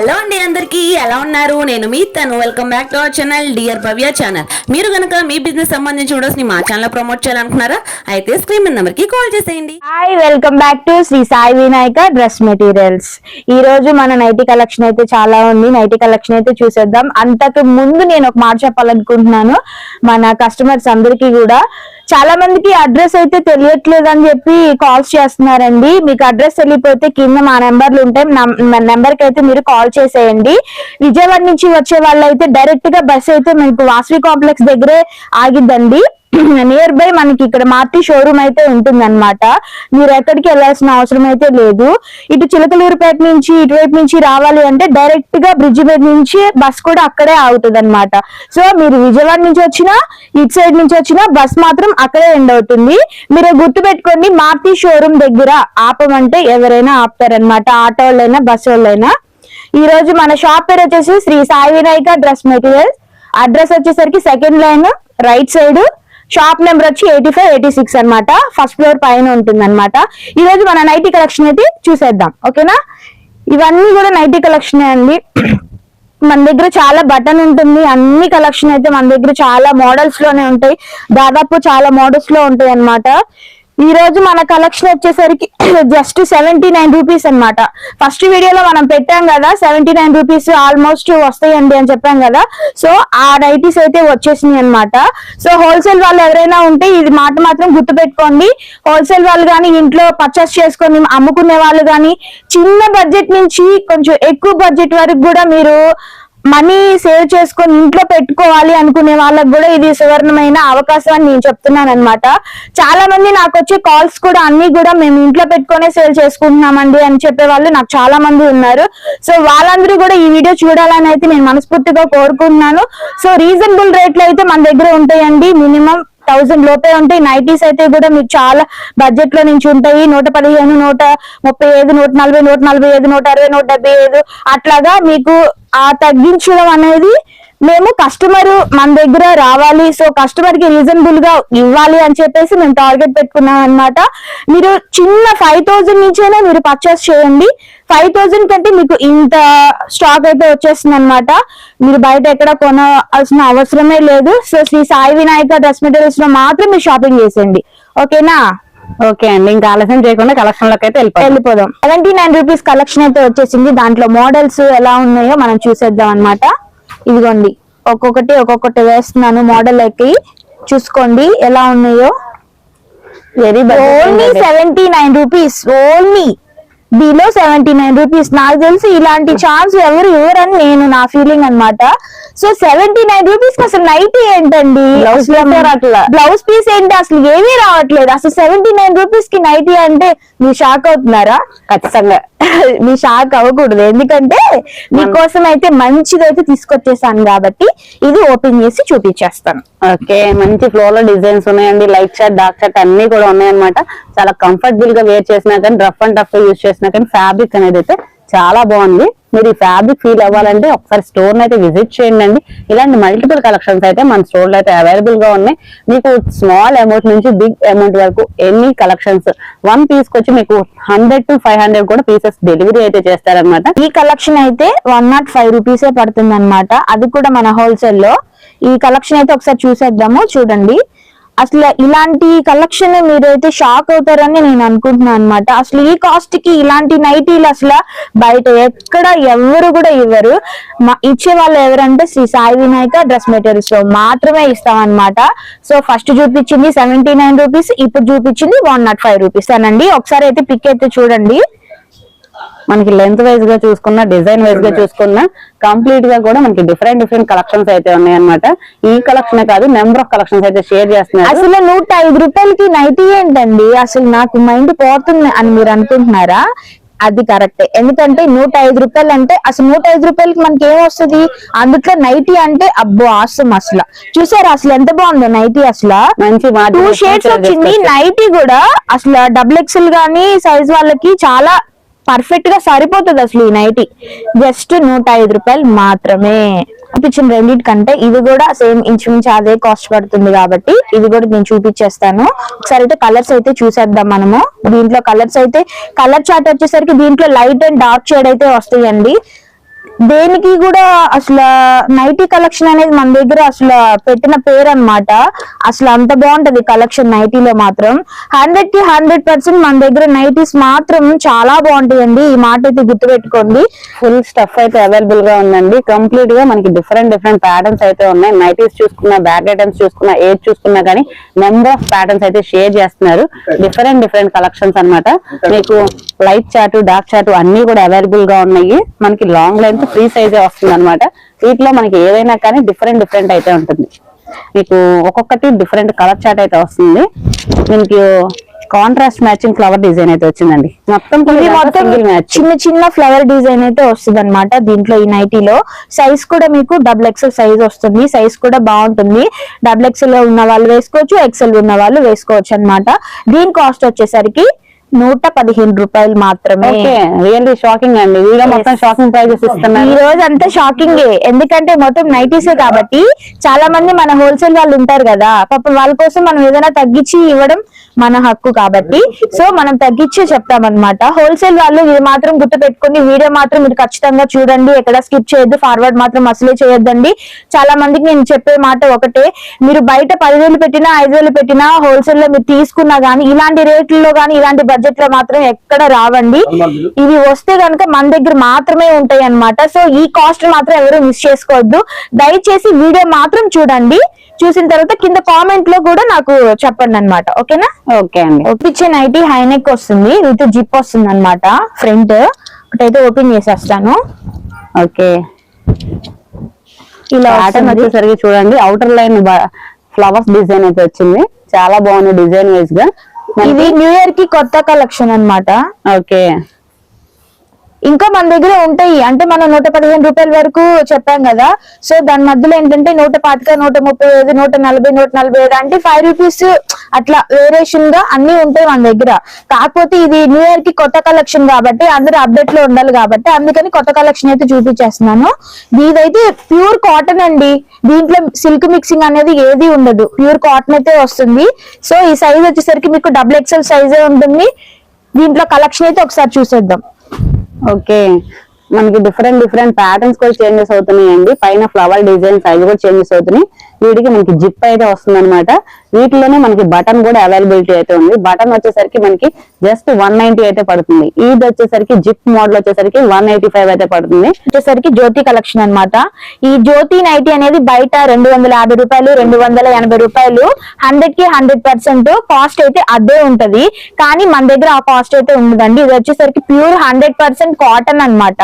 Hello అండి అందరికీ ఎలా ఉన్నారు? నేను మీ తను. Welcome back to our channel dear Bhavya channel మీరు కనుక మీ బిజినెస్ సంబంధించి వీడియోస్ని మా ఛానల్ ప్రమోట్ చేయాలనుకున్నారా అయితే స్క్రీన్ నెంబర్కి కాల్ చేసేయండి. Hi welcome back to Shri Sai Vinayaka dress materials ఈ రోజు మన నైటీ కలెక్షన్ అయితే చాలా ఉంది. నైటీ కలెక్షన్ అయితే చూసేద్దాం. అంతకు ముందు నేను ఒక మాట చెప్పాలనుకుంటున్నాను. మన కస్టమర్స్ అందరికీ కూడా చాలా మందికి అడ్రస్ అయితే తెలియట్లేదు అని చెప్పి కాల్స్ చేస్తున్నారండి. మీకు అడ్రస్ తెలియపోతే కింద మా నెంబర్లు ఉంటాయి నెంబర్కి అయితే మీరు కాల్ చేసేయండి. విజయవాడ నుంచి వచ్చే వాళ్ళు అయితే డైరెక్ట్గా బస్ అయితే మీకు వాసవి కాంప్లెక్స్ దగ్గరే ఆగిద్దండి. నియర్ బై మనకి ఇక్కడ మార్తి షోరూమ్ అయితే ఉంటుంది అనమాట మీరు ఎక్కడికి వెళ్ళాల్సిన అవసరం అయితే లేదు. ఇటు చిలకలూరుపేట నుంచి ఇటువైపు నుంచి రావాలి అంటే డైరెక్ట్గా బ్రిడ్జి మీద నుంచి బస్ కూడా అక్కడే ఆగుతుంది అనమాట సో మీరు విజయవాడ నుంచి వచ్చినా ఇటు సైడ్ నుంచి వచ్చినా బస్ మాత్రం అక్కడే ఎండ్ అవుతుంది. మీరు గుర్తు పెట్టుకోండి మార్తి షోరూమ్ దగ్గర ఆపమంటే ఎవరైనా ఆపుతారనమాట ఆటో వాళ్ళైనా బస్ వాళ్ళైనా. ఈ రోజు మన షాప్ పేరు వచ్చేసి Shri Sai Vinayaka dress materials address వచ్చేసరికి second line right side shop number వచ్చి ఎయిటీ ఫైవ్ ఎయిటీ సిక్స్ అనమాట ఫస్ట్ ఫ్లోర్ పైన ఉంటుంది అనమాట ఈ రోజు మన నైటీ కలెక్షన్ అయితే చూసేద్దాం. ఓకేనా? ఇవన్నీ కూడా నైటీ కలెక్షన్ అండి. మన దగ్గర చాలా బటన్ ఉంటుంది. అన్ని కలెక్షన్ అయితే మన దగ్గర చాలా మోడల్స్లోనే ఉంటాయి. దాదాపు చాలా మోడల్స్లో ఉంటాయి అన్నమాట ఈ రోజు మన కలెక్షన్ వచ్చేసరికి జస్ట్ సెవెంటీ నైన్ రూపీస్ అనమాట ఫస్ట్ వీడియోలో మనం పెట్టాం కదా సెవెంటీ నైన్ రూపీస్ ఆల్మోస్ట్ వస్తాయండి అని చెప్పాం కదా. సో ఆ నైటీస్ అయితే వచ్చేసినాయి అనమాట సో హోల్సేల్ వాళ్ళు ఎవరైనా ఉంటే ఇది మాట మాత్రం గుర్తు పెట్టుకోండి హోల్సేల్ వాళ్ళు కానీ ఇంట్లో పర్చేస్ చేసుకొని అమ్ముకునే వాళ్ళు కానీ చిన్న బడ్జెట్ నుంచి కొంచెం ఎక్కువ బడ్జెట్ వరకు కూడా మీరు మనీ సేవ్ చేసుకొని ఇంట్లో పెట్టుకోవాలి అనుకునే వాళ్ళకి కూడా ఇది సువర్ణమైన అవకాశం అని నేను చెప్తున్నాను అనమాట చాలా మంది నాకు వచ్చే కాల్స్ కూడా అన్ని కూడా మేము ఇంట్లో పెట్టుకునే సేల్ చేసుకుంటున్నామండి అని చెప్పే వాళ్ళు నాకు చాలా మంది ఉన్నారు. సో వాళ్ళందరూ కూడా ఈ వీడియో చూడాలని అయితే నేను మనస్ఫూర్తిగా కోరుకుంటున్నాను. సో రీజనబుల్ రేట్లు అయితే మన దగ్గర ఉంటాయండి. మినిమం థౌసండ్ లోపే ఉంటాయి. నైటీస్ అయితే కూడా మీకు చాలా బడ్జెట్లో నుంచి ఉంటాయి. నూట పదిహేను నూట ముప్పై ఐదు నూట నలభై నూట నలభై ఐదు నూట అరవై నూట డెబ్బై ఐదు అట్లాగా మీకు ఆ తగ్గించడం అనేది మేము కస్టమర్ మన దగ్గర రావాలి. సో కస్టమర్కి రీజనబుల్గా ఇవ్వాలి అని చెప్పేసి మేము టార్గెట్ పెట్టుకున్నాం అన్నమాట. మీరు చిన్న ఫైవ్ థౌసండ్ నుంచైనా మీరు పర్చేస్ చేయండి. ఫైవ్ థౌసండ్ కంటే మీకు ఇంత స్టాక్ అయితే వచ్చేస్తుంది అనమాట మీరు బయట ఎక్కడ కొనాల్సిన అవసరమే లేదు. సో శ్రీ సాయి వినాయక డ్రెస్ మెటీరియల్స్లో మాత్రం మీరు షాపింగ్ చేసేయండి. ఓకేనా ఓకే అండి. ఇంకా ఆలస్యం చేయకుండా కలెక్షన్లోకి అయితే వెళ్ళిపోదాం. సెవెంటీ నైన్ రూపీస్ కలెక్షన్ అయితే వచ్చేసింది. దాంట్లో మోడల్స్ ఎలా ఉన్నాయో మనం చూసేద్దాం అన్నమాట. ఇదిగోండి ఒక్కొక్కటి ఒక్కొక్కటి వేస్తున్నాను మోడల్ ఎక్కి చూసుకోండి ఎలా ఉన్నాయో. Very only seventy nine rupees only below seventy nine rupees నాకు తెలిసి ఇలాంటి ఛాన్స్ ఎవరు ఇవ్వరని నేను నా ఫీలింగ్ అన్నమాట. సో సెవెంటీ నైన్ రూపీస్కి అసలు నైటీ ఏంటండి. బ్లౌజ్ పీస్ ఏంటి? అసలు ఏమీ రావట్లేదు. అసలు సెవెంటీ నైన్ రూపీస్కి నైటీ అంటే మీరు షాక్ అవుతున్నారా? ఖచ్చితంగా. మీ షాక్ అవ్వకూడదు. ఎందుకంటే మీకోసం అయితే మంచిది అయితే తీసుకొచ్చేసాను కాబట్టి ఇది ఓపెన్ చేసి చూపించేస్తాను. ఓకే మంచి ఫ్లోర్లో డిజైన్స్ ఉన్నాయండి. లైట్ షర్ట్ డార్క్ షర్ట్ అన్ని కూడా ఉన్నాయన్నమాట. చాలా కంఫర్టబుల్గా వేర్ చేసినా కానీ రఫ్ అండ్ టఫ్ యూజ్ చేసినా కానీ ఫ్యాబ్రిక్ అనేది అయితే చాలా బాగుంది. మీరు ఈ ఫ్యాబ్రిక్ ఫీల్ అవ్వాలంటే ఒకసారి స్టోర్ అయితే విజిట్ చేయండి అండి. ఇలాంటి మల్టిపుల్ కలెక్షన్స్ అయితే మన స్టోర్లో అయితే అవైలబుల్గా ఉన్నాయి. మీకు స్మాల్ అమౌంట్ నుంచి బిగ్ అమౌంట్ వరకు ఎన్ని కలెక్షన్స్ వన్ పీస్ వచ్చి మీకు హండ్రెడ్ టు ఫైవ్ హండ్రెడ్ కూడా పీసెస్ డెలివరీ అయితే చేస్తారనమాట ఈ కలెక్షన్ అయితే వన్ నాట్ ఫైవ్ రూపీసే పడుతుంది అనమాట అది కూడా మన హోల్సేల్లో. ఈ కలెక్షన్ అయితే ఒకసారి చూసేద్దాము చూడండి. అసలు ఇలాంటి కలెక్షన్ మీరైతే షాక్ అవుతారని నేను అనుకుంటున్నాను అనమాట అసలు ఈ కాస్ట్కి ఇలాంటి నైటీలు అసలు బయట ఎక్కడ ఎవరు కూడా ఇవ్వరు. మా ఇచ్చే వాళ్ళు ఎవరంటే శ్రీ సాయి వినాయక డ్రెస్ మెటీరియల్స్లో మాత్రమే ఇస్తాం అనమాట సో ఫస్ట్ చూపించింది సెవెంటీ నైన్ రూపీస్ ఇప్పుడు చూపించింది వన్ నాట్ ఫైవ్ రూపీస్ అనండి. ఒకసారి అయితే పిక్ అయితే చూడండి. మనకి లెంత్ వైజ్గా చూసుకున్నా డిజైన్ వైజ్గా చూసుకున్నా కంప్లీట్గా కూడా మనకి డిఫరెంట్ డిఫరెంట్ కలెక్షన్స్ అయితే ఉన్నాయన్నమాట. ఈ కలెక్షన్ కాదు నెంబర్ ఆఫ్ కలెక్షన్స్ అయితే షేర్ చేస్తున్నారు. అసలు నూట ఐదు రూపాయలకి నైటీ ఏంటండి? అసలు నాకు మైండ్ పోతుంది అని మీరు అనుకుంటున్నారా? అది కరెక్ట్ ఎందుకంటే నూట ఐదు రూపాయలు అంటే అసలు నూట ఐదు రూపాయలకి మనకి ఏం వస్తుంది? అందుట్లో నైటీ అంటే అబ్బో ఆసం అసలు. చూసారా అసలు ఎంత బాగుందో నైటీ అసలు? మంచి టూ షేడ్స్ వచ్చింది. నైటీ కూడా అసలు డబుల్ ఎక్స్ఎల్ గానీ సైజ్ వాళ్ళకి చాలా పర్ఫెక్ట్గా సరిపోతుంది అసలు ఈ నైటీ. జస్ట్ నూట ఐదు రూపాయలు మాత్రమే. చూపించిన రెండింటికంటే ఇది కూడా సేమ్ ఇంచుమించు అదే కాస్ట్ పడుతుంది కాబట్టి ఇది కూడా నేను చూపించేస్తాను. ఒకసారి అయితే కలర్స్ అయితే చూసేద్దాం మనము. దీంట్లో కలర్స్ అయితే కలర్ చార్ట్ వచ్చేసరికి దీంట్లో లైట్ అండ్ డార్క్ షేడ్ అయితే వస్తాయండి. దేనికి కూడా అసలు నైటీ కలెక్షన్ అనేది మన దగ్గర అసలు పెట్టిన పేరు అన్నమాట అసలు అంత బాగుంటది కలెక్షన్ నైటీలో మాత్రం. హండ్రెడ్కి హండ్రెడ్ పర్సెంట్ మన దగ్గర నైటీస్ మాత్రం చాలా బాగుంటాయండి. ఈ మాట అయితే గుర్తుపెట్టుకోండి. ఫుల్ స్టఫ్ అయితే అవైలబుల్గా ఉందండి. కంప్లీట్గా మనకి డిఫరెంట్ డిఫరెంట్ ప్యాటర్న్స్ అయితే ఉన్నాయి. నైటీస్ చూసుకున్నా బ్యాక్ ఐటమ్స్ చూసుకున్నా ఏజ్ చూసుకున్నా కానీ నెంబర్ ఆఫ్ ప్యాటర్న్స్ అయితే షేర్ చేస్తున్నారు. డిఫరెంట్ డిఫరెంట్ కలెక్షన్స్ అన్నమాట. మీకు లైట్ చాట్ డార్క్ చాట్ అన్ని కూడా అవైలబుల్గా ఉన్నాయి. మనకి లాంగ్ లెంత్ ఫ్రీ సైజ్ వస్తుంది అనమాట వీటిలో మనకి ఏదైనా కానీ డిఫరెంట్ డిఫరెంట్ అయితే ఉంటుంది. మీకు ఒక్కొక్కటి డిఫరెంట్ కలర్ చాట్ అయితే వస్తుంది. దీనికి కాంట్రాస్ట్ మ్యాచింగ్ ఫ్లవర్ డిజైన్ అయితే వచ్చిందండి. మొత్తం మొత్తం చిన్న చిన్న ఫ్లవర్ డిజైన్ అయితే వస్తుంది అనమాట దీంట్లో ఈ నైటీలో సైజ్ కూడా మీకు డబుల్ ఎక్స్ఎల్ సైజ్ వస్తుంది. సైజ్ కూడా బాగుంటుంది. డబుల్ ఎక్స్ఎల్లో ఉన్న వాళ్ళు వేసుకోవచ్చు ఎక్స్ఎల్ ఉన్న వాళ్ళు వేసుకోవచ్చు అన్నమాట. దీని కాస్ట్ వచ్చేసరికి నూట పదిహేను రూపాయలు మాత్రమే. రియల్లీ షాకింగ్ అండి. వీడియో మొత్తం షాకింగ్ ప్రైజెస్ ఈ ఇస్తున్నారు రోజు అంతా షాకింగ్ ఎందుకంటే మొత్తం నైటీసే కాబట్టి చాలా మంది మన హోల్సేల్ వాళ్ళు ఉంటారు కదా. పాపం వాళ్ళ కోసం మనం ఏదైనా తగ్గించి ఇవ్వడం మన హక్కు కాబట్టి. సో మనం తగ్గించే చెప్తామన్నమాట. హోల్సేల్ వాళ్ళు ఇది మాత్రం గుర్తు పెట్టుకుని వీడియో మాత్రం మీరు ఖచ్చితంగా చూడండి. ఎక్కడ స్కిప్ చేయొద్దు. ఫార్వర్డ్ మాత్రం అసలే చేయొద్దండి. చాలా మందికి నేను చెప్పే మాట ఒకటే. మీరు బయట పదివేలు పెట్టినా ఐదు వేలు పెట్టినా హోల్సేల్లో మీరు తీసుకున్నా గానీ ఇలాంటి రేట్లలో గానీ ఇలాంటి బడ్జెట్లో మాత్రం ఎక్కడ రావండి. ఇవి వస్తే కనుక మన దగ్గర మాత్రమే ఉంటాయి అన్నమాట సో ఈ కాస్ట్ మాత్రం ఎవరు మిస్ చేసుకోవద్దు. దయచేసి వీడియో మాత్రం చూడండి. చూసిన తర్వాత కింద కామెంట్లో కూడా నాకు చెప్పండి అన్నమాట ఓకేనా? ఓకే అండి. ఒప్పించే నైటీ హైనెక్ వస్తుంది విత్ జిప్ వస్తుంది అనమాట ఫ్రంట్. ఒకటైతే ఓపెన్ చేసేస్తాను. ఓకే. ఇలా ప్యాటర్న్ వస్తుంది. వచ్చేసరికి చూడండి అవుటర్ లైన్ ఫ్లవర్స్ డిజైన్ అయితే వచ్చింది. చాలా బాగుంది డిజైన్ వైజ్గా. ఇది న్యూ ఇయర్కి కొత్త కలెక్షన్ అన్నమాట. ఓకే. ఇంకా మన దగ్గర ఉంటాయి. అంటే మనం నూట పదిహేను రూపాయల వరకు చెప్పాం కదా. సో దాని మధ్యలో ఏంటంటే నూట పాతిక నూట ముప్పై ఐదు నూట నలభై నూట నలభై ఐదు అంటే ఫైవ్ రూపీస్ అట్లా వేరియేషన్గా అన్ని ఉంటాయి మన దగ్గర. కాకపోతే ఇది న్యూ ఇయర్కి కొత్త కలెక్షన్ కాబట్టి అందరూ అప్డేట్లో ఉండాలి కాబట్టి అందుకని కొత్త కలెక్షన్ అయితే చూపించేస్తున్నాను. దీదైతే ప్యూర్ కాటన్ అండి. దీంట్లో సిల్క్ మిక్సింగ్ అనేది ఏది ఉండదు. ప్యూర్ కాటన్ అయితే వస్తుంది. సో ఈ సైజ్ వచ్చేసరికి మీకు డబుల్ ఎక్స్ఎల్ సైజే ఉంటుంది. దీంట్లో కలెక్షన్ అయితే ఒకసారి చూసేద్దాం. ఓకే మనకి డిఫరెంట్ డిఫరెంట్ ప్యాటర్న్స్ కూడా చేంజెస్ అవుతున్నాయండి. పైన ఫ్లవర్ డిజైన్స్ అవి కూడా చేంజెస్ అవుతున్నాయి. వీటికి మనకి జిప్ అయితే వస్తుంది అనమాట వీటిలోనే మనకి బటన్ కూడా అవైలబిలిటీ అయితే ఉంది. బటన్ వచ్చేసరికి మనకి జస్ట్ వన్ నైన్టీ అయితే పడుతుంది. ఇది వచ్చేసరికి జిప్ మోడల్ వచ్చేసరికి వన్ ఎయిటీ ఫైవ్ అయితే పడుతుంది. వచ్చేసరికి జ్యోతి కలెక్షన్ అన్నమాట. ఈ జ్యోతి నైటీ అనేది బయట రెండు వందల యాభై రూపాయలు రెండు వందల ఎనభై రూపాయలు. హండ్రెడ్కి హండ్రెడ్ పర్సెంట్ కాస్ట్ అయితే అదే ఉంటది. కానీ మన దగ్గర ఆ కాస్ట్ అయితే ఉండదండి. ఇది వచ్చేసరికి ప్యూర్ హండ్రెడ్ పర్సెంట్ కాటన్ అన్నమాట.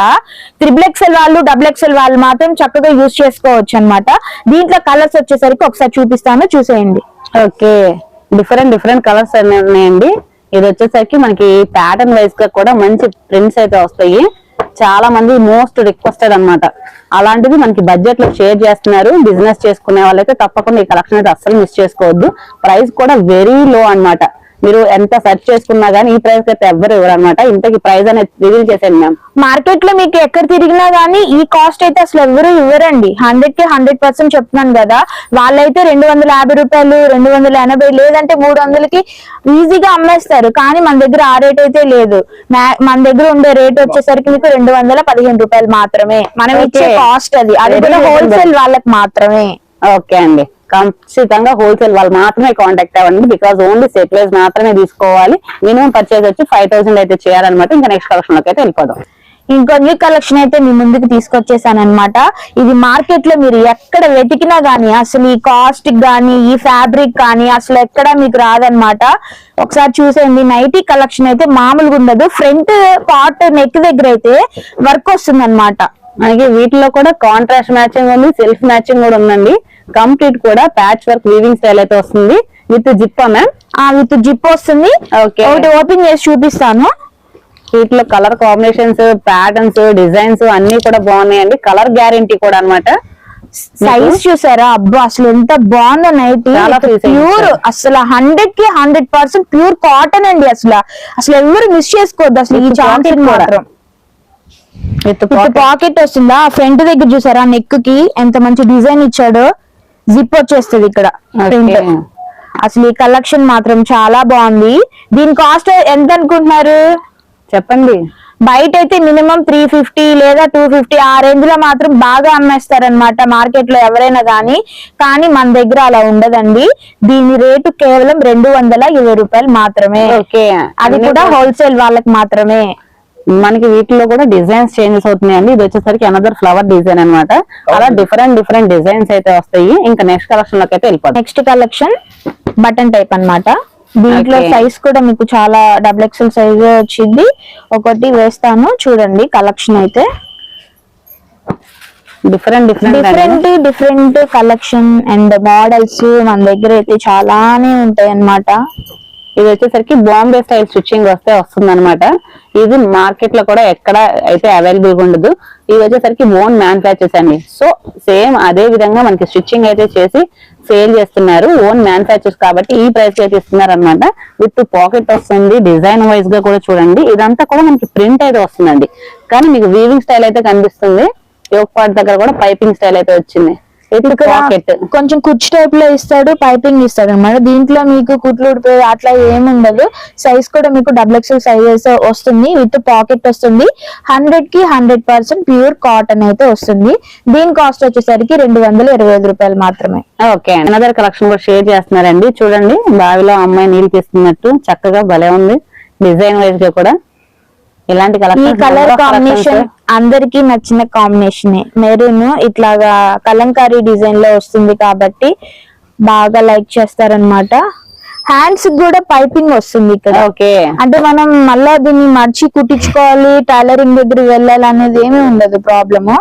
త్రిబుల్ ఎక్స్ఎల్ వాళ్ళు డబుల్ ఎక్స్ఎల్ వాళ్ళు మాత్రం చక్కగా యూజ్ చేసుకోవచ్చు అన్నమాట దీంట్లో కలర్స్ వచ్చేసరికి ఒకసారి చూపిస్తాను చూసేయండి. ఓకే. డిఫరెంట్ డిఫరెంట్ కలర్స్ ఉన్నాయండి. ఇది వచ్చేసరికి మనకి ప్యాటర్న్ వైజ్గా కూడా మంచి ప్రింట్స్ అయితే వస్తాయి. చాలా మంది మోస్ట్ రిక్వెస్టెడ్ అన్నమాట. అలాంటిది మనకి బడ్జెట్లో షేర్ చేస్తున్నారు. బిజినెస్ చేసుకునే వాళ్ళైతే తప్పకుండా ఈ కలెక్షన్ అయితే అస్సలు మిస్ చేసుకోవద్దు. ప్రైస్ కూడా వెరీ లో అన్నమాట. మీరు ఎంత సెర్చ్ చేసుకున్నా గానీ ఈ ప్రైస్ అయితే ఎవ్వరు ఇవ్వరు అనమాట ఇంతకి ప్రైస్ అనేది రివీల్ చేసేది మ్యామ్ మార్కెట్లో మీకు ఎక్కడ తిరిగినా గానీ ఈ కాస్ట్ అయితే అసలు ఎవరు ఇవ్వరండి. హండ్రెడ్కి హండ్రెడ్ పర్సెంట్ చెప్తున్నాను కదా. వాళ్ళైతే రెండు వందల యాభై రూపాయలు రెండు వందల ఎనభై లేదంటే మూడు వందలకి ఈజీగా అమ్మేస్తారు. కానీ మన దగ్గర ఆ రేట్ అయితే లేదు. మన దగ్గర ఉండే రేట్ వచ్చేసరికి మీకు రెండు వందల పదిహేను రూపాయలు మాత్రమే. మనం ఇచ్చే. కాస్ట్ అది. అది కూడా. హోల్సేల్ వాళ్ళకి మాత్రమే. ఓకే అండి. ఖచ్చితంగా హోల్సేల్ వాళ్ళు మాత్రమే కాంటాక్ట్ అవ్వండి. బికాస్ ఓన్లీ సెటిలైజ్ మాత్రమే తీసుకోవాలి. మినిమం పర్చేజ్ వచ్చి ఫైవ్ థౌసండ్ అయితే చేయాలన్నమాట. ఇంకా నెక్స్ట్ కలెక్షన్లోకి అయితే వెళ్ళిపోదాం. ఇంకో న్యూ కలెక్షన్ అయితే మీ ముందుకు తీసుకొచ్చేసాను అనమాట ఇది మార్కెట్లో మీరు ఎక్కడ వెతికినా గానీ అసలు ఈ కాస్ట్ గానీ ఈ ఫ్యాబ్రిక్ కానీ అసలు ఎక్కడ మీకు రాదన్నమాట. ఒకసారి చూసేయండి. నైటీ కలెక్షన్ అయితే మామూలుగా ఉండదు. ఫ్రంట్ పార్ట్ నెక్ దగ్గర అయితే వర్క్ వస్తుంది అనమాట మనకి వీటిలో కూడా కాంట్రాస్ట్ మ్యాచింగ్ ఉంది సెల్ఫ్ మ్యాచింగ్ కూడా ఉందండి. కంప్లీట్ కూడా ప్యాచ్ వర్క్ వీవింగ్ స్టైల్ అయితే వస్తుంది. విత్ జిప్ మ్యామ్ ఆ విత్ జిప్ వస్తుంది. ఒకటి ఓపెన్ చేసి చూపిస్తాను. వీటిలో కలర్ కాంబినేషన్స్ ప్యాటర్న్స్ డిజైన్స్ అన్ని కూడా బాగున్నాయండి. కలర్ గ్యారంటీ కూడా అన్నమాట. సైజ్ చూసారా? అబ్బా అసలు ఎంత బాగుందో నైట్. ప్యూర్. అసలు హండ్రెడ్కి హండ్రెడ్ పర్సెంట్ ప్యూర్ కాటన్ అండి అసలు. అసలు ఎవరు మిస్ చేసుకోవద్దు. అసలు ఈ కూడా. మాత్రం. పాకెట్ వస్తుందా? ఫ్రంట్ దగ్గర చూసారా? నెక్కి ఎంత మంచి డిజైన్ ఇచ్చాడు? జిప్ వచ్చేస్తుంది ఇక్కడ. అసలు ఈ కలెక్షన్ మాత్రం చాలా బాగుంది. దీని కాస్ట్ ఎంత అనుకుంటున్నారు? చెప్పండి. బయట అయితే మినిమం త్రీ ఫిఫ్టీ లేదా టూ ఫిఫ్టీ ఆ రేంజ్లో మాత్రం బాగా అమ్మేస్తారనమాట మార్కెట్లో ఎవరైనా కానీ కానీ మన దగ్గర అలా ఉండదండి. దీని రేటు కేవలం రెండు వందల ఇరవై రూపాయలు మాత్రమే. అది కూడా హోల్సేల్ వాళ్ళకి మాత్రమే. మనకి వీటిలో కూడా డిజైన్స్ చేంజెస్ అవుతున్నాయండి. ఇది వచ్చేసరికి అనదర్ ఫ్లవర్ డిజైన్ అన్నమాట. అలా డిఫరెంట్ డిఫరెంట్ డిజైన్స్ అయితే వస్తాయి. ఇంకా నెక్స్ట్ కలెక్షన్లోకి అయితే వెళ్ళిపోతాం నెక్స్ట్ కలెక్షన్ బటన్ టైప్ అన్నమాట. దీంట్లో. సైజ్ కూడా మీకు చాలా డబుల్ ఎక్స్ఎల్ సైజ్ వచ్చింది. ఒకటి వేస్తాను. చూడండి కలెక్షన్ అయితే. Different different different different collection and models మన దగ్గర అయితే చాలానే ఉంటాయి అన్నమాట ఇది వచ్చేసరికి బాంబే స్టైల్ స్టిచ్చింగ్ వస్తే వస్తుంది అనమాట ఇది మార్కెట్లో కూడా ఎక్కడ అయితే అవైలబుల్గా ఉండదు. ఇది వచ్చేసరికి ఓన్ మ్యానుఫ్యాక్చర్స్ అండి. సో సేమ్ అదే విధంగా మనకి స్టిచ్చింగ్ అయితే చేసి సేల్ చేస్తున్నారు. ఓన్ మ్యానుఫ్యాక్చర్స్ కాబట్టి ఈ ప్రైస్ అయితే ఇస్తున్నారు అనమాట విత్ పాకెట్ వస్తుంది. డిజైన్ వైజ్గా కూడా చూడండి. ఇదంతా కూడా మనకి ప్రింట్ అయితే వస్తుందండి. కానీ మీకు వీవింగ్ స్టైల్ అయితే కనిపిస్తుంది. యోగ్ పార్ట్ దగ్గర కూడా పైపింగ్ స్టైల్ అయితే వచ్చింది. ఇక్కడ కొంచెం కుర్చీ టైప్లో ఇస్తాడు పైపింగ్ ఇస్తాడు అనమాట దీంట్లో మీకు కుట్లు ఊడిపోయి అట్లా ఏమి ఉండదు. సైజ్ కూడా మీకు డబుల్ ఎక్స్ఎల్ సైజెస్ వస్తుంది. విత్ పాకెట్ వస్తుంది. హండ్రెడ్కి హండ్రెడ్ పర్సెంట్ ప్యూర్ కాటన్ అయితే వస్తుంది. దీని కాస్ట్ వచ్చేసరికి రెండు వందల ఇరవై ఐదు రూపాయలు మాత్రమే. ఓకే అనదర్ కలెక్షన్ కూడా షేర్ చేస్తున్నారండి. చూడండి బావిలో అమ్మాయి నీళ్ళు తీస్తున్నట్టు. చక్కగా భలే ఉంది. డిజైన్ వైజ్గా కూడా. ఇలాంటి ఈ కలెక్షన్ కలర్ కాంబినేషన్ అందరికి నచ్చిన కాంబినేషన్ మెరూన్ ఇట్లాగా కలంకారీ డిజైన్లో వస్తుంది కాబట్టి బాగా లైక్ చేస్తారనమాట హ్యాండ్స్ కూడా పైపింగ్ వస్తుంది ఇక్కడ. ఓకే. అంటే మనం మళ్ళా దీన్ని మర్చి కుట్టించుకోవాలి టైలరింగ్ దగ్గర వెళ్ళాలి అనేది ఏమీ ఉండదు ప్రాబ్లము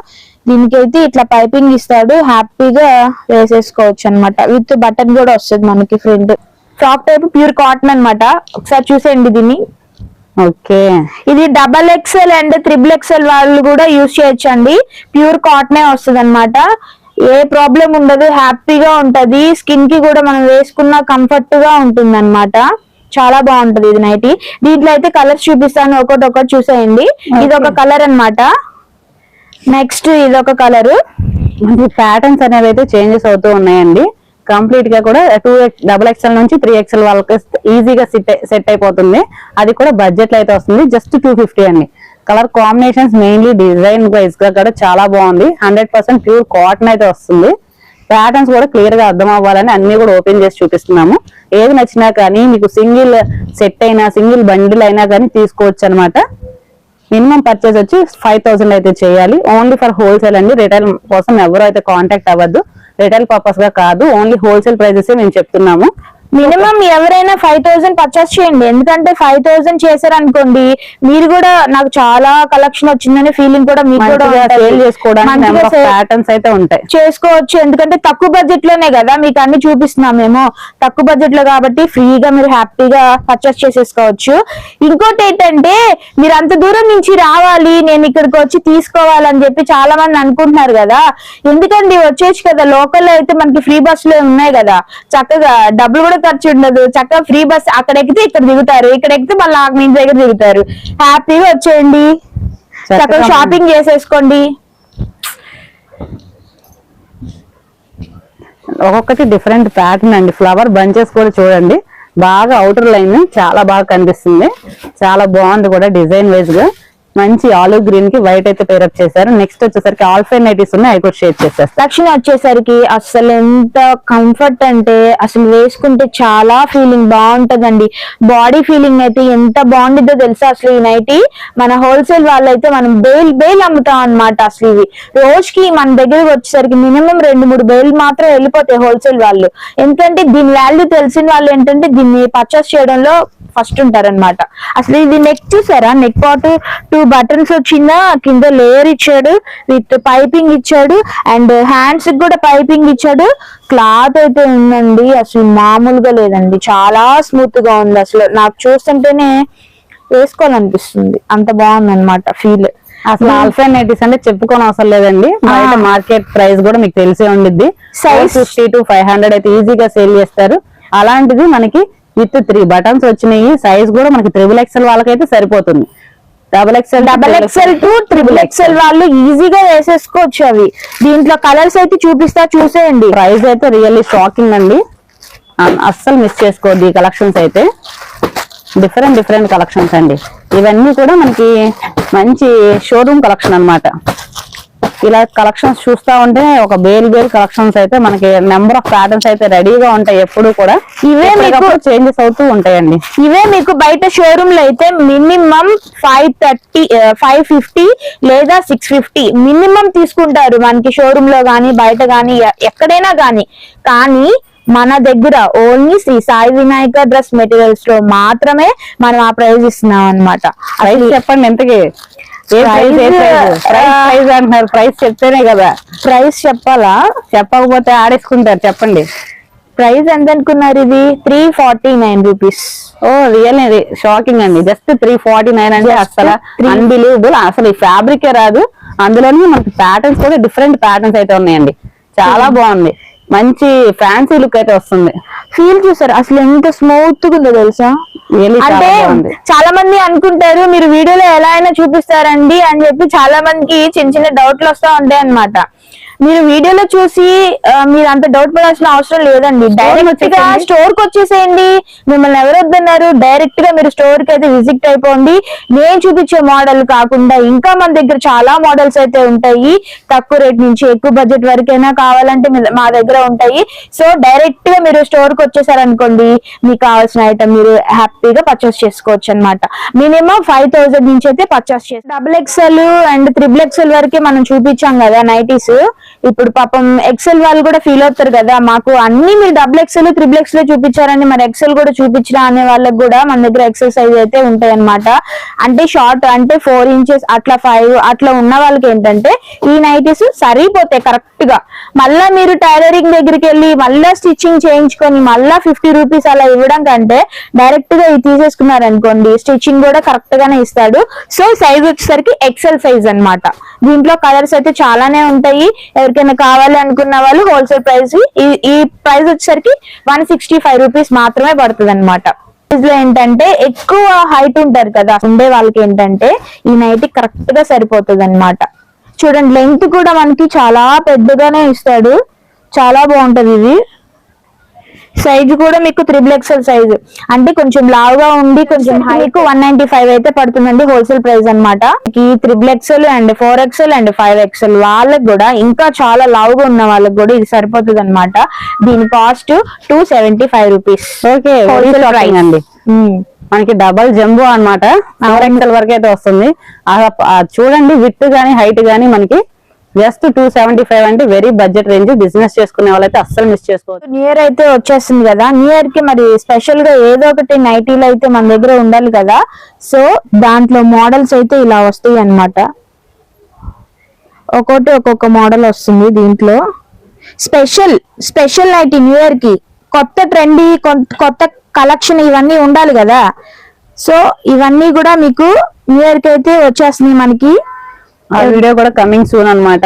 దీనికైతే ఇట్లా పైపింగ్ ఇస్తాడు హ్యాపీగా వేసేసుకోవచ్చు అన్నమాట విత్ బటన్ కూడా వస్తుంది మనకి front frock type pure cotton అన్నమాట. ఒకసారి చూసేయండి దీన్ని. ఓకే. ఇది double XL and triple XL వాళ్ళు కూడా యూజ్ చేయొచ్చు అండి ప్యూర్ కాటనే వస్తుంది అనమాట ఏ ప్రాబ్లం ఉండదు హ్యాపీగా ఉంటది. స్కిన్కి కూడా మనం వేసుకున్న కంఫర్ట్గా ఉంటుంది అనమాట చాలా బాగుంటది ఇది నైటీ. దీంట్లో అయితే కలర్స్ చూపిస్తాను ఒకటి ఒకటి చూసేయండి ఇది ఒక కలర్ అన్నమాట. నెక్స్ట్ ఇది ఒక కలర్ ప్యాటర్న్స్ అనేవి అయితే చేంజెస్ అవుతూ ఉన్నాయండి. కంప్లీట్గా కూడా టూ డబుల్ ఎక్స్ఎల్ నుంచి త్రీ ఎక్స్ఎల్ వాళ్ళకి ఈజీగా సెట్ సెట్ అయిపోతుంది. అది కూడా బడ్జెట్లో అయితే వస్తుంది. జస్ట్ టూ ఫిఫ్టీ అండి. కలర్ కాంబినేషన్స్ మెయిన్లీ డిజైన్ వైజ్గా కూడా చాలా బాగుంది. హండ్రెడ్ పర్సెంట్ ప్యూర్ కాటన్ అయితే వస్తుంది. ప్యాటర్న్స్ కూడా క్లియర్గా అర్థం అవ్వాలని అన్ని కూడా ఓపెన్ చేసి చూపిస్తున్నాము. ఏది నచ్చినా కానీ మీకు సింగిల్ సెట్ అయినా సింగిల్ బండిల్ అయినా కానీ తీసుకోవచ్చు అనమాట మినిమం పర్చేస్ వచ్చి ఫైవ్ థౌసండ్ అయితే చేయాలి. ఓన్లీ ఫర్ హోల్సేల్ అండి. రిటైల్ కోసం ఎవరు అయితే కాంటాక్ట్ అవ్వద్దు. రిటైల్ పర్పస్గా కాదు ఓన్లీ హోల్సేల్ ప్రైజెస్ మేము చెప్తున్నాము. మినిమం ఎవరైనా ఫైవ్ థౌసండ్ పర్చేస్ చేయండి. ఎందుకంటే ఫైవ్ థౌసండ్ చేశారనుకోండి మీరు కూడా నాకు చాలా కలెక్షన్ వచ్చిందనే ఫీలింగ్ కూడా మీకు కూడా. సేల్ చేసుకోవడానికి ప్యాటర్న్స్ అయితే ఉంటాయి. చేసుకోవచ్చు. ఎందుకంటే తక్కువ బడ్జెట్లోనే కదా మీకు అన్ని చూపిస్తున్నాం మేము. తక్కువ బడ్జెట్లో కాబట్టి ఫ్రీగా మీరు హ్యాపీగా పర్చేస్ చేసేసుకోవచ్చు. ఇంకోటి ఏంటంటే మీరు అంత దూరం నుంచి రావాలి నేను ఇక్కడికి వచ్చి తీసుకోవాలని చెప్పి చాలా మంది అనుకుంటున్నారు కదా. ఎందుకండి వచ్చేసి కదా. లోకల్ అయితే మనకి ఫ్రీ బస్లో ఉన్నాయి కదా. చక్కగా డబ్బులు కూడా ఖర్చు ఉండదు. చక్కగా ఫ్రీ బస్ అక్కడ ఎక్కితే ఇక్కడ దిగుతారు. ఇక్కడ ఎక్కితే మళ్ళీ మీ ఇంటి దగ్గర దిగుతారు. హ్యాపీగా వచ్చేయండి. చక్కగా చక్కగా షాపింగ్ చేసేసుకోండి. ఒక్కొక్కటి డిఫరెంట్ ప్యాటర్న్ అండి. ఫ్లవర్ బంచెస్ కూడా చూడండి. బాగా అవుటర్ లైన్ చాలా బాగా కనిపిస్తుంది. చాలా బాగుంది కూడా డిజైన్ వైజ్గా. మంచి ఆలివ్ గ్రీన్కి వైట్ అయితే పేరప్ చేశారు. నెక్స్ట్ వచ్చేసరికి ఆల్ఫైన్ ఉన్నాయి అవి కూడా షేర్ చేస్తారు లక్ష్మి వచ్చేసరికి అసలు ఎంత కంఫర్ట్ అంటే అసలు వేసుకుంటే చాలా ఫీలింగ్ బాగుంటదండి. బాడీ ఫీలింగ్ అయితే ఎంత బాగుండిద్దో తెలుసా అసలు ఈ నైటీ మన హోల్సేల్ వాళ్ళైతే మనం బేల్ బేల్ అమ్ముతాం అనమాట అసలు ఇవి. రోజుకి మన దగ్గరకు వచ్చేసరికి మినిమం రెండు మూడు బేల్ మాత్రం వెళ్ళిపోతాయి హోల్సేల్ వాళ్ళు. ఎందుకంటే దీని వాల్యూ తెలిసిన వాళ్ళు ఏంటంటే దీన్ని పర్చేస్ చేయడంలో ఫస్ట్ ఉంటారన్నమాట. అసలు ఇది నెక్ చూసారా? నెక్ పాటు టూ బటన్స్ వచ్చిందా? కింద లేయర్ ఇచ్చాడు విత్ పైపింగ్ ఇచ్చాడు అండ్ హ్యాండ్స్ కూడా పైపింగ్ ఇచ్చాడు. క్లాత్ అయితే ఉందండి అసలు మామూలుగా లేదండి. చాలా స్మూత్గా ఉంది అసలు. నాకు చూస్తుంటేనే వేసుకోవాలనిపిస్తుంది. అంత బాగుంది అనమాట ఫీల్ అసలు ఆల్ఫైన్ నైటీస్ అంటే చెప్పుకోని అవసరం లేదండి. బయట మార్కెట్ ప్రైస్ కూడా మీకు తెలిసే ఉండిద్ది. Size- fifty to five hundred అయితే ఈజీగా సేల్ చేస్తారు. అలాంటిది మనకి విత్ త్రీ బటన్స్ వచ్చినాయి. సైజ్ కూడా మనకి త్రిబుల్ ఎక్స్ఎల్ వాళ్ళకైతే సరిపోతుంది. Double XL double XL to triple XL వాళ్ళు ఈజీగా వేసేసుకోవచ్చు అవి. దీంట్లో కలర్స్ అయితే చూపిస్తా చూసేయండి. ప్రైస్ అయితే రియల్లీ షాకింగ్ అండి. అస్సలు మిస్ చేసుకోవద్దు ఈ కలెక్షన్స్ అయితే. డిఫరెంట్ డిఫరెంట్ కలెక్షన్స్ అండి. ఇవన్నీ కూడా మనకి మంచి షోరూమ్ కలెక్షన్ అన్నమాట. ఇలా కలెక్షన్స్ చూస్తా ఉంటే ఒక బేల్ బేల్ కలెక్షన్స్ అయితే మనకి నెంబర్ ఆఫ్ ప్యాటర్న్స్ అయితే రెడీగా ఉంటాయి ఎప్పుడు కూడా. ఇవే మీకు చేంజెస్ అవుతూ ఉంటాయండి. ఇవే మీకు బయట షోరూమ్లో అయితే minimum five thirty five fifty లేదా సిక్స్ ఫిఫ్టీ మినిమం తీసుకుంటారు మనకి షోరూమ్లో గానీ బయట గానీ ఎక్కడైనా గానీ. కానీ మన దగ్గర ఓన్లీ శ్రీ సాయి వినాయక డ్రెస్ మెటీరియల్స్లో మాత్రమే మనం ఆ ప్రైస్ ఇస్తున్నాం అనమాట చెప్పండి ఎంతకి? ప్రైస్ అంటున్నారు. ప్రైస్ చెప్తేనే కదా. ప్రైస్ చెప్పాలా? చెప్పకపోతే ఆడేసుకుంటారు చెప్పండి. ప్రైస్ ఎంత అనుకున్నారు ఇది? Three forty nine rupees oh real shocking అండి. జస్ట్ త్రీ ఫార్టీ నైన్ అంటే అసలు అన్బిలీవబుల్ అసలు ఈ ఫ్యాబ్రిక్ రాదు. అందులోని మనకి ప్యాటర్న్స్ కూడా డిఫరెంట్ ప్యాటర్న్స్ అయితే ఉన్నాయండి. చాలా బాగుంది. మంచి ఫ్యాన్సీ లుక్ అయితే వస్తుంది. ఫీల్ చూసారు? అసలు ఎంత స్మూత్గా ఉందో తెలుసా? అంటే చాలా మంది అనుకుంటారు మీరు వీడియోలో ఎలా అయినా చూపిస్తారండి అని చెప్పి చాలా మందికి చిన్న చిన్న డౌట్లు వస్తా ఉంటాయి అన్నమాట. మీరు వీడియోలో చూసి మీరు అంత డౌట్ పడాల్సిన అవసరం లేదండి. డైరెక్ట్గా. స్టోర్కి వచ్చేసేయండి. మిమ్మల్ని ఎవరు వద్దన్నారు? డైరెక్ట్గా మీరు స్టోర్కి అయితే విజిట్ అయిపోండి. నేను చూపించే మోడల్ కాకుండా ఇంకా మన దగ్గర చాలా మోడల్స్ అయితే ఉంటాయి. తక్కువ రేట్ నుంచి ఎక్కువ బడ్జెట్ వరకైనా కావాలంటే మీ- మా దగ్గర ఉంటాయి. సో డైరెక్ట్గా మీరు స్టోర్కి వచ్చేసారనుకోండి మీకు కావాల్సిన ఐటమ్ మీరు హ్యాపీగా పర్చేస్ చేసుకోవచ్చు అనమాట మినిమం ఫైవ్ థౌసండ్ నుంచి అయితే పర్చేస్ చేసి double XL and triple XL వరకే మనం చూపించాం కదా నైటీస్ ఇప్పుడు పాపం ఎక్సెల్ వాళ్ళు కూడా ఫీల్ అవుతారు కదా మాకు అన్ని మీరు డబుల్ ఎక్స్ఎల్ త్రిబుల్ ఎక్స్ఎల్ చూపించారని మరి ఎక్సెల్ కూడా చూపించరా అనే వాళ్ళకి కూడా మన దగ్గర ఎక్సెల్ సైజ్ అయితే ఉంటాయి అనమాట అంటే షార్ట్ అంటే ఫోర్ ఇంచెస్ అట్లా ఫైవ్ అట్లా ఉన్న వాళ్ళకి ఏంటంటే ఈ నైటీస్ సరిపోతాయి కరెక్ట్గా. మళ్ళా మీరు టైలరింగ్ దగ్గరికి వెళ్ళి మళ్ళా స్టిచ్చింగ్ చేయించుకొని మళ్ళా ఫిఫ్టీ రూపీస్ అలా ఇవ్వడం కంటే డైరెక్ట్గా ఇది తీసేసుకున్నారనుకోండి స్టిచ్చింగ్ కూడా కరెక్ట్ గానే ఇస్తాడు. సో సైజ్ వచ్చేసరికి ఎక్సెల్ సైజ్ అనమాట దీంట్లో కలర్స్ అయితే చాలానే ఉంటాయి. ఎవరికైనా కావాలి అనుకున్న వాళ్ళు హోల్సేల్ ప్రైస్ ఈ ఈ ప్రైస్ వచ్చేసరికి వన్ సిక్స్టీ ఫైవ్ రూపీస్ మాత్రమే పడుతుంది అనమాట లో ఏంటంటే ఎక్కువ హైట్ ఉంటారు కదా ఉండే వాళ్ళకి ఏంటంటే ఈ నైట్ కరెక్ట్గా సరిపోతుంది అనమాట చూడండి లెంగ్త్ కూడా మనకి చాలా పెద్దగానే ఇస్తాడు. చాలా బాగుంటది ఇది. సైజ్ కూడా మీకు త్రిబుల్ ఎక్స్ఎల్ సైజ్ అంటే కొంచెం లావుగా ఉండి కొంచెం హై మీకు వన్ నైన్టీ ఫైవ్ అయితే పడుతుందండి హోల్సేల్ ప్రైస్ అనమాట ఈ triple XL and four XL and five XL వాళ్ళకి కూడా ఇంకా చాలా లావుగా ఉన్న వాళ్ళకి కూడా ఇది సరిపోతుంది అనమాట దీని cost two seventy five rupees okay Wholesale price. అండి. మనకి డబల్ జంబో అన్నమాట. ఫోర్ ఎక్సెల్ వరకు అయితే వస్తుంది. చూడండి విత్ గానీ హైట్ గానీ మనకి జస్ట్ టూ సెవెంటీ ఫైవ్ అంటే వెరీ బడ్జెట్ రేంజ్ బిజినెస్ చేసుకునే వాళ్ళైతే అస్సలు మిస్ చేసుకోవచ్చు న్యూ ఇయర్ అయితే వచ్చేస్తుంది కదా. న్యూ ఇయర్కి మరి స్పెషల్గా ఏదో ఒకటి నైటీలు అయితే మన దగ్గర ఉండాలి కదా. సో దాంట్లో మోడల్స్ అయితే ఇలా వస్తాయి అన్నమాట. ఒక్కొక్కటి ఒక్కొక్క మోడల్ వస్తుంది దీంట్లో. స్పెషల్ స్పెషల్ నైటీ న్యూ ఇయర్కి కొత్త ట్రెండీ కొత్త కలెక్షన్ ఇవన్నీ ఉండాలి కదా. సో ఇవన్నీ కూడా మీకు న్యూ ఇయర్కి అయితే వచ్చేస్తున్నాయి మనకి. ఆ వీడియో కూడా కమింగ్ సూన్ అనమాట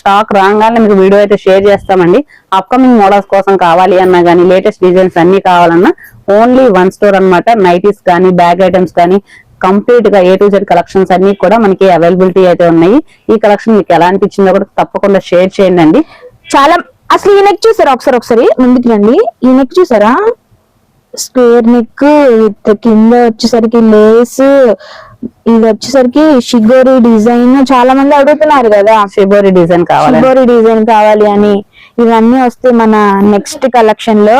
స్టాక్ రాగానే మీకు వీడియో అయితే షేర్ చేస్తామండి. అప్కమింగ్ మోడల్స్ కోసం కావాలి అన్నా కానీ లేటెస్ట్ డిజైన్స్ అన్ని కావాలన్నా ఓన్లీ వన్ స్టోర్ అన్నమాట. నైటీస్ కానీ బ్యాగ్ ఐటమ్స్ కానీ కంప్లీట్గా ఏ టు జెడ్ కలెక్షన్స్ అన్ని కూడా మనకి అవైలబిలిటీ అయితే ఉన్నాయి. ఈ కలెక్షన్ మీకు ఎలా అనిపించిందో కూడా తప్పకుండా షేర్ చేయండి అండి. చాలా అసలు ఈ నెక్ చూసారా ఒకసారి ఒకసారి? ముందుకు రండి. ఈ నెక్ చూసారా? స్క్వేర్ నెక్ కింద వచ్చేసరికి లేస్ ఇది వచ్చేసరికి షిగోరి డిజైన్ చాలా మంది అడుగుతున్నారు కదా షిబోరి డిజైన్ కావాలి షిగోరి డిజైన్ కావాలి అని. ఇవన్నీ వస్తే మన నెక్స్ట్ కలెక్షన్లో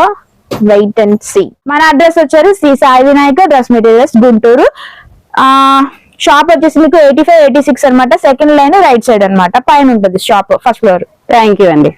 వెయిట్ అండ్ సి. మన అడ్రస్ వచ్చారు శ్రీ సాయి వినాయక డ్రెస్ మెటీరియల్స్ గుంటూరు. ఆ షాప్ వచ్చేసి మీకు ఎయిటీ ఫైవ్ ఎయిటీ సిక్స్ అనమాట. సెకండ్ లైన్ రైట్ సైడ్ అన్నమాట పైన ఉంటుంది shop first floor thank you అండి.